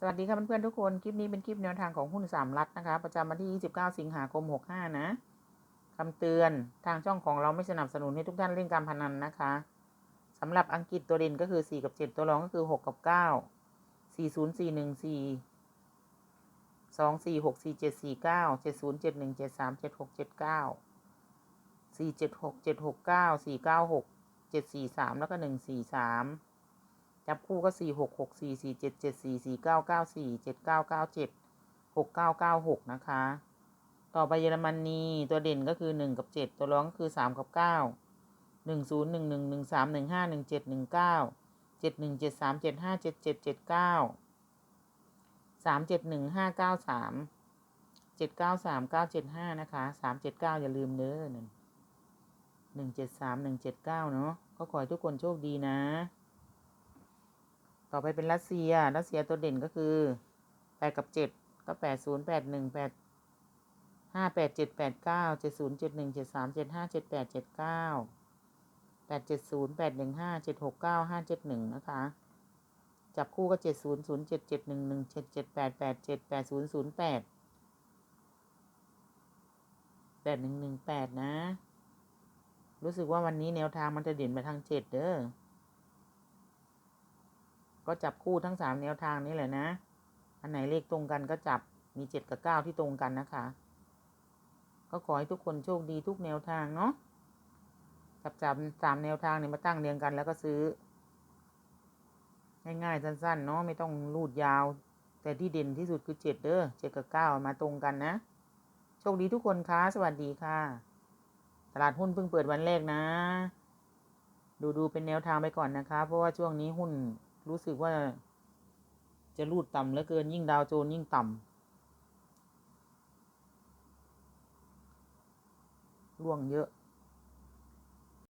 สวัสดีค่ะเพื่อนๆทุกคน คลิปนี้เป็นคลิปแนวทางของหุ้นสามรัฐนะคะ ประจำวันที่ 29 สิงหาคม 65 นะคำเตือนทางช่องของเราไม่สนับสนุนให้ทุกท่านเล่นการพนันนะคะสำหรับอังกฤษตัวเด่นก็คือ 4 กับ 7 ตัวรองก็คือ 6 กับ 9 4 0 4 1 4 2 4 6 4 7 4 9 7 0 7 1 7 3 7 6 7 9 4 7 6 7 6 9 4 9 6 7 4 3 แล้วก็ 1 4 3 จับคู่ก็สี่หกหกสี่สี่เจ็ดเจ็ดสี่สี่เก้าเก้าสี่เจ็ดเก้าเก้าเจ็ดหกเก้าเก้าหกนะคะ ต่อไปเยอรมนนีตัวเด่นก็คือหนึ่งกับเจ็ดตัวร้องก็คือสามกับเก้าหนึ่งศูนย์หนึ่งหนึ่งหนึ่งสามหนึ่งห้าหนึ่งเจ็ดหนึ่งเก้าเจ็ดหนึ่งเจ็ดสามเจ็ดห้าเจ็ดเจ็ดเจ็ดเก้าสามเจ็ดหนึ่งห้าเก้าสามเจ็ดเก้าสามเก้าเจ็ดห้านะคะสามเจ็ดเก้าอย่าลืมเด้อหนึ่งหนึ่งเจ็ดสามหนึ่งเจ็ดเก้าเนาะก็ขอให้ทุกคนโชคดีนะ ต่อไปเป็นรัสเซีย รัสเซียตัวเด่นก็คือแปดกับเจ็ดก็แปดศูนย์แปดหนึ่งแปดห้าแปดเจ็ดแปดเก้าเจ็ดศูนย์เจ็ดหนึ่งเจ็ดสามเจ็ดห้าเจ็ดแปดเจ็ดเก้าแปดเจ็ดศูนย์แปดหนึ่งห้าเจ็ดหกเก้าห้าเจ็ดหนึ่งนะคะ จับคู่ก็เจ็ดศูนย์ศูนย์เจ็ดเจ็ดหนึ่งหนึ่งเจ็ดเจ็ดแปดแปดเจ็ดแปดศูนย์ศูนย์แปดแปดหนึ่งหนึ่งแปดนะ รู้สึกว่าวันนี้แนวทางมันจะเด่นไปทางเจ็ดเด้อ ก็จับคู่ทั้งสามแนวทางนี้แหละนะ อันไหนเลขตรงกันก็จับมีเจ็ดกับเก้าที่ตรงกันนะคะ ก็ขอให้ทุกคนโชคดีทุกแนวทางเนาะจับจับสามแนวทางเนี่ยมาตั้งเรียงกันแล้วก็ซื้อ ง่ายๆสั้นๆเนาะไม่ต้องรูดยาว แต่ที่เด่นที่สุดคือเจ็ดเด้อเจ็ดกับเก้ามาตรงกันนะ โชคดีทุกคนคะสวัสดีค่ะ ตลาดหุ้นเพิ่งเปิดวันแรกนะ ดูดูเป็นแนวทางไปก่อนนะคะ เพราะว่าช่วงนี้หุ้น รู้สึกว่า จะรูดต่ำเหลือเกินยิ่งดาวโจนยิ่งต่ำร่วงเยอะ